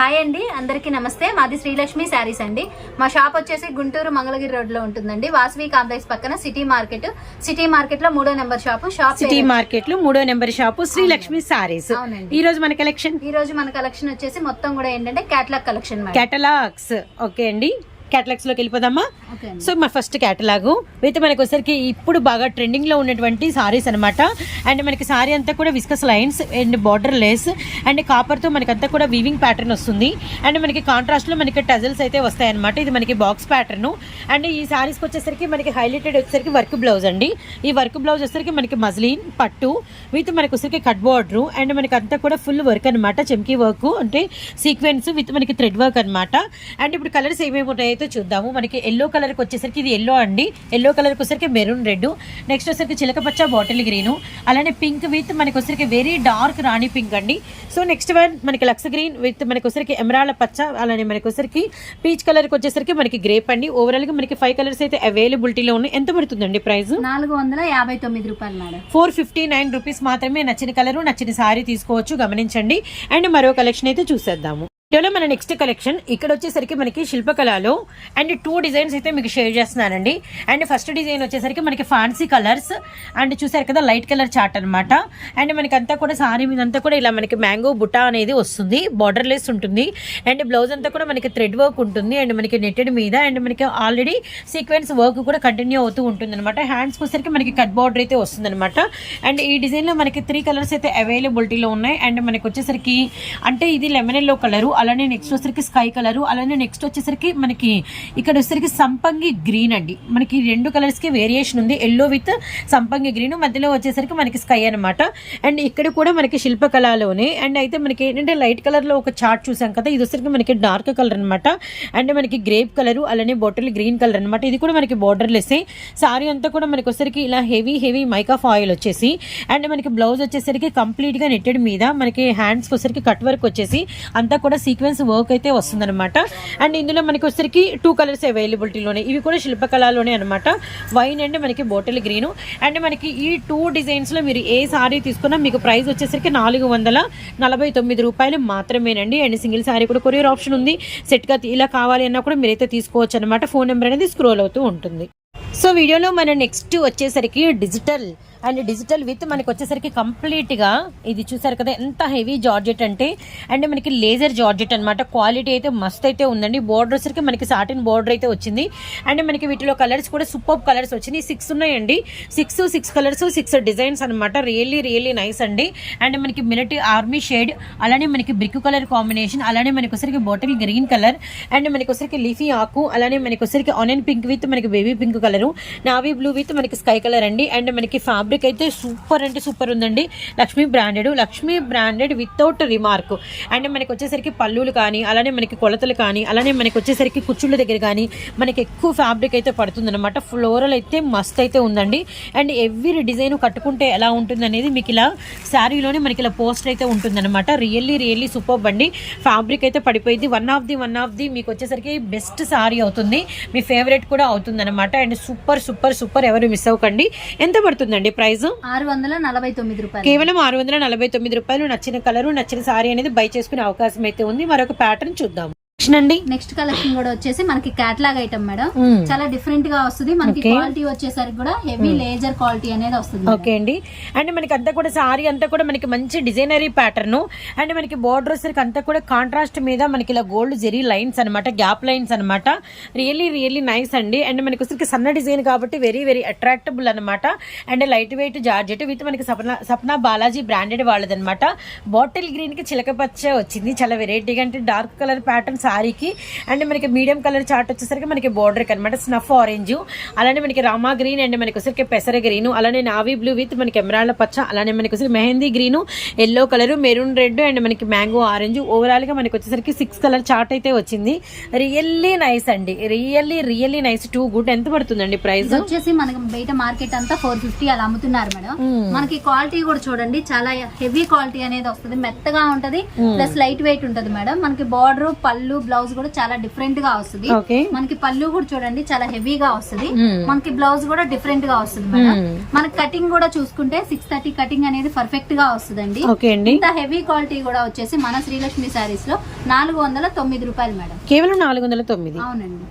Hi అండి అందరికీ నమస్తే. మాది శ్రీలక్ష్మి శారీస్ అండి. మా షాప్ వచ్చేసి గుంటూరు మంగళగిరి రోడ్లో ఉంటుందండి. వాసవి కాంప్లెక్స్ పక్కన సిటీ మార్కెట్. సిటీ మార్కెట్లో మూడో నెంబర్ షాప్. షాప్ సిటీ మార్కెట్లో మూడో నెంబర్ షాపు శ్రీలక్ష్మి సారీస్ అవునండి. ఈ రోజు మన కలెక్షన్? ఈ రోజు మన కలెక్షన్ వచ్చేసి మొత్తం కూడా ఏంటంటే క్యాట్లాగ్ కలెక్షన్ కేటలాగ్స్. ఓకే అండి. కేటలాగ్స్లోకి వెళ్ళిపోదామా? సో మా ఫస్ట్ కేటలాగు అయితే మనకి వచ్చరికి ఇప్పుడు బాగా ట్రెండింగ్లో ఉన్నటువంటి సారీస్ అన్నమాట. అండ్ మనకి సారీ అంతా కూడా viscose lines and border lace and కాపర్తో మనకి అంతా కూడా వీవింగ్ ప్యాటర్న్ వస్తుంది. అండ్ మనకి కాంట్రాస్ట్లో మనకి టజల్స్ అయితే వస్తాయి అనమాట ఇది మనకి బాక్స్ ప్యాటర్న్ అండ్ ఈ సారీస్ వచ్చేసరికి మనకి హైలైటెడ్ వచ్చేసరికి వర్క్ బ్లౌజ్ అండి. ఈ వర్క్ బ్లౌజ్ వచ్చేసరికి మనకి మజ్లీన్ పట్టు. విత్ మనకి వచ్చరికి కట్ బార్డర్ అండ్ మనకి అంతా కూడా ఫుల్ వర్క్ అనమాట చెమ్కీ వర్క్ అంటే సీక్వెన్స్ విత్ మనకి థ్రెడ్ వర్క్ అనమాట అండ్ ఇప్పుడు కలర్స్ ఏమేమి ఉన్నాయో చూద్దాము. మనకి ఎల్లో కలర్కి వచ్చేసరికి ఇది ఎల్లో అండి. ఎల్లో కలర్కి వచ్చేసరికి మెరూన్ రెడ్. నెక్స్ట్ వచ్చేసరికి చిలకపచ్చ బాటిల్ గ్రీన్ అలానే పింక్ విత్ మనకి వచ్చేసరికి వెరీ డార్క్ రాణి పింక్ అండి. సో నెక్స్ట్ వన్ మనకి లక్స్ గ్రీన్ విత్ మనకి వచ్చేసరికి ఎమరాళ్ళ పచ్చ అలానే మనకి వచ్చేసరికి పీచ్ కలర్కి వచ్చేసరికి మనకి గ్రేప్ అండి. ఓవరాల్గా మనకి ఫైవ్ కలర్స్ అయితే అవైలబిలిటీలో ఉన్నాయి. ఎంత పడుతుందండి ప్రైస్ నాలుగు వందల యాభై తొమ్మిది రూపాయలు madam. Four fifty nine rupees మాత్రమే నచ్చిన కలరు నచ్చిన సారీ తీసుకోవచ్చు గమనించండి. అండ్ మరో కలెక్షన్ అయితే చూసేద్దాము. వీడియోలో మన నెక్స్ట్ కలెక్షన్ ఇక్కడ వచ్చేసరికి మనకి శిల్పకళలో అండ్ టూ డిజైన్స్ అయితే మీకు షేర్ చేస్తున్నానండి. అండ్ ఫస్ట్ డిజైన్ వచ్చేసరికి మనకి ఫ్యాన్సీ కలర్స్ అండ్ చూసారు కదా లైట్ కలర్ చార్ట్ అనమాట అండ్ మనకి అంతా కూడా సారీ మీద అంతా కూడా ఇలా మనకి మ్యాంగో బుటా అనేది వస్తుంది. బార్డర్లెస్ ఉంటుంది. అండ్ బ్లౌజ్ అంతా కూడా మనకి థ్రెడ్ వర్క్ ఉంటుంది. అండ్ మనకి నెట్టెడ్ మీద అండ్ మనకి ఆల్రెడీ సీక్వెన్స్ వర్క్ కూడా కంటిన్యూ అవుతూ ఉంటుంది అనమాట హ్యాండ్స్కి వచ్చేసరికి మనకి కట్ బార్డర్ అయితే వస్తుంది అనమాట అండ్ ఈ డిజైన్లో మనకి త్రీ కలర్స్ అయితే అవైలబిలిటీలో ఉన్నాయి. అండ్ మనకి వచ్చేసరికి అంటే ఇది లెమన్ ఎల్లో కలరు అలానే నెక్స్ట్ వచ్చేసరికి స్కై కలరు అలానే నెక్స్ట్ వచ్చేసరికి మనకి ఇక్కడ వచ్చేసరికి సంపంగి గ్రీన్ అండి. మనకి రెండు రెండు కలర్స్కి వేరియేషన్ ఉంది. ఎల్లో విత్ సంపంగి గ్రీన్ మధ్యలో వచ్చేసరికి మనకి స్కై అనమాట అండ్ ఇక్కడ కూడా మనకి శిల్పకళలోనే అండ్ అయితే మనకి ఏంటంటే లైట్ కలర్లో ఒక చార్ట్ చూసాం కదా ఇది వచ్చేసరికి మనకి డార్క్ కలర్ అనమాట అండ్ మనకి గ్రేప్ కలర్ అలానే బాటిల్ గ్రీన్ కలర్ అనమాట ఇది కూడా మనకి బార్డర్ లెస్ సారీ అంతా కూడా మనకి వచ్చేసరికి ఇలా హెవీ హెవీ మైకా ఫాయిల్ వచ్చేసి అండ్ మనకి బ్లౌజ్ వచ్చేసరికి కంప్లీట్గా నెట్టెడ్ మీద మనకి హ్యాండ్స్ వచ్చేసరికి కట్ వర్క్ వచ్చేసి అంతా కూడా సీక్వెన్స్ వర్క్ అయితే వస్తుందన్నమాట. అండ్ ఇందులో మనకి వచ్చేసరికి టూ కలర్స్ అవైలబిలిటీలోనే ఇవి కూడా శిల్పకళలోనే అనమాట వైన్ అండ్ మనకి బాటిల్ గ్రీను అండ్ మనకి ఈ టూ డిజైన్స్లో మీరు ఏ సారీ తీసుకున్నా మీకు ప్రైస్ వచ్చేసరికి నాలుగు వందల నలభై తొమ్మిది రూపాయలు మాత్రమేనండి. అండ్ సింగిల్ సారీ కూడా కొరియర్ ఆప్షన్ ఉంది. సెట్గా ఇలా కావాలి అన్నా కూడా మీరైతే తీసుకోవచ్చు అనమాట ఫోన్ నెంబర్ అనేది స్క్రోల్ అవుతూ ఉంటుంది. సో వీడియోలో మన నెక్స్ట్ వచ్చేసరికి డిజిటల్ అండ్ డిజిటల్ విత్ మనకి వచ్చేసరికి కంప్లీట్గా ఇది చూసారు కదా ఎంత హెవీ జార్జెట్ అంటే అండ్ మనకి లేజర్ జార్జెట్ అన్నమాట. క్వాలిటీ అయితే మస్త్ అయితే ఉందండి. బోర్డర్ వచ్చరికి మనకి సాటిన్ బోర్డర్ అయితే వచ్చింది. అండ్ మనకి వీటిలో కలర్స్ కూడా సూపర్ కలర్స్ వచ్చినాయి. సిక్స్ ఉన్నాయండి. Six six colours six designs అనమాట రియల్లీ రియల్లీ నైస్ అండి. అండ్ మనకి మినటి ఆర్మీ షేడ్ అలానే మనకి బ్రిక్ కలర్ కాంబినేషన్ అలానే మనకి వచ్చరికి బాటిల్ గ్రీన్ కలర్ అండ్ మనకి వచ్చరికి లీఫీ ఆకు అలానే మనకి వచ్చరికి ఆనియన్ పింక్ విత్ మనకి baby pink colour navy blue with మనకి స్కై కలర్ అండి. అండ్ మనకి ఫ్యాబ్రిక్ అయితే సూపర్ అంటే సూపర్ ఉందండి. Lakshmi branded Lakshmi branded without remark and మనకి వచ్చేసరికి పళ్ళులు కానీ అలానే మనకి కొలతలు కానీ అలానే మనకి వచ్చేసరికి కుచ్చుళ్ళ దగ్గర కానీ మనకి ఎక్కువ ఫ్యాబ్రిక్ అయితే పడుతుందనమాట ఫ్లోరల్ అయితే మస్త్ అయితే ఉందండి. అండ్ ఎవ్రీ డిజైన్ కట్టుకుంటే ఎలా ఉంటుంది అనేది మీకు ఇలా శారీలోనే మనకి ఇలా పోస్ట్ అయితే ఉంటుందన్నమాట. రియల్లీ రియల్లీ సూపర్ అండి. ఫ్యాబ్రిక్ అయితే పడిపోయింది. One of the one of the మీకు వచ్చేసరికి బెస్ట్ సారీ అవుతుంది. మీ ఫేవరెట్ కూడా అవుతుందన్నమాట. అండ్ సూపర్ సూపర్ సూపర్ ఎవరు మిస్ అవ్వకండి. ఎంత పడుతుందండి? ప్రైస్ ఆరు వందల నలభై తొమ్మిది రూపాయలు. కేవలం ఆరు వందల నలభై తొమ్మిది రూపాయలు. నచ్చిన కలరు నచ్చిన సారీ అనేది బై చేసుకునే అవకాశం అయితే ఉంది. మరొక ప్యాటర్న్ చూద్దాం. అండి. నెక్స్ట్ కలెక్షన్ కూడా వచ్చేసి మనకి క్యాట్లాగ్ ఐటమ్ మేడం. మ్మ్. చాలా డిఫరెంట్గా వస్తుంది. మనకి. క్వాలిటీ వచ్చేసరికి కూడా హెవీ లేజర్ క్వాలిటీ అనేది వస్తుంది. ఓకే అండి. అండ్ మనకి అంతా కూడా సారీ అంతా కూడా మనకి మంచి డిజైనరీ ప్యాటర్న్ అండ్ మనకి బార్డర్ వచ్చేసరికి అంతా కూడా కాంట్రాస్ట్ మీద మనకి ఇలా గోల్డ్ జెరీ లైన్స్ అన్నమాట గ్యాప్ లైన్స్ అన్నమాట. రియల్లీ రియల్లీ నైస్ అండి. అండ్ మనకి వచ్చేసరికి సన్న డిజైన్ కాబట్టి వెరీ వెరీ అట్రాక్టబుల్ అన్నమాట. And light weight georgette with మనకి సప్నా సప్నా బాలాజీ బ్రాండెడ్ వాళ్ళదన్నమాట. బాటిల్ గ్రీన్కి చిలక పచ్చ వచ్చింది. చాలా వెరైటీగా అంటే డార్క్ కలర్ ప్యాటర్న్ సారీకి అండ్ మనకి మీడియం కలర్ చార్ట్ వచ్చేసరికి మనకి బార్డర్ అనమాట స్నఫ్ ఆరెంజ్ అలానే మనకి రామా గ్రీన్ అండ్ మనకి వచ్చరికి పెసర గ్రీన్ అలానే నావీ బ్లూ విత్ మనకి ఎమరాళ్ళ పచ్చ. అలానే మనకి వచ్చరికి mehndi green yellow colour maroon red and మనకి మ్యాంగో ఆరెంజ్ ఓవరాల్గా మనకి వచ్చేసరికి సిక్స్ కలర్ చార్ట్ అయితే వచ్చింది. రియల్లీ నైస్ అండి. Really really nice. Too good. ఎంత పడుతుందండి ప్రైస్ వచ్చేసి మనకి బయట మార్కెట్ అంతా ఫోర్ ఫిఫ్టీ అలా అమ్ముతున్నారు మేడం. మనకి క్వాలిటీ కూడా చూడండి. చాలా హెవీ క్వాలిటీ అనేది వస్తుంది. మెత్తగా ఉంటది. ప్లస్ లైట్ వెయిట్ ఉంటది మేడం. మనకి బార్డర్ పళ్ళు బ్లౌజ్ కూడా చాలా డిఫరెంట్గా వస్తుంది. మనకి పళ్ళు కూడా చూడండి చాలా హెవీగా వస్తుంది. మనకి బ్లౌజ్ కూడా డిఫరెంట్గా వస్తుంది మేడం. మనకి కటింగ్ కూడా చూసుకుంటే సిక్స్ థర్టీ కటింగ్ అనేది పర్ఫెక్ట్గా వస్తుందండి. ఇంత హెవీ క్వాలిటీ కూడా వచ్చేసి మన శ్రీలక్ష్మి శారీస్లో నాలుగు వందల తొమ్మిది రూపాయలు మేడం. కేవలం నాలుగు వందల తొమ్మిది. అవునండి.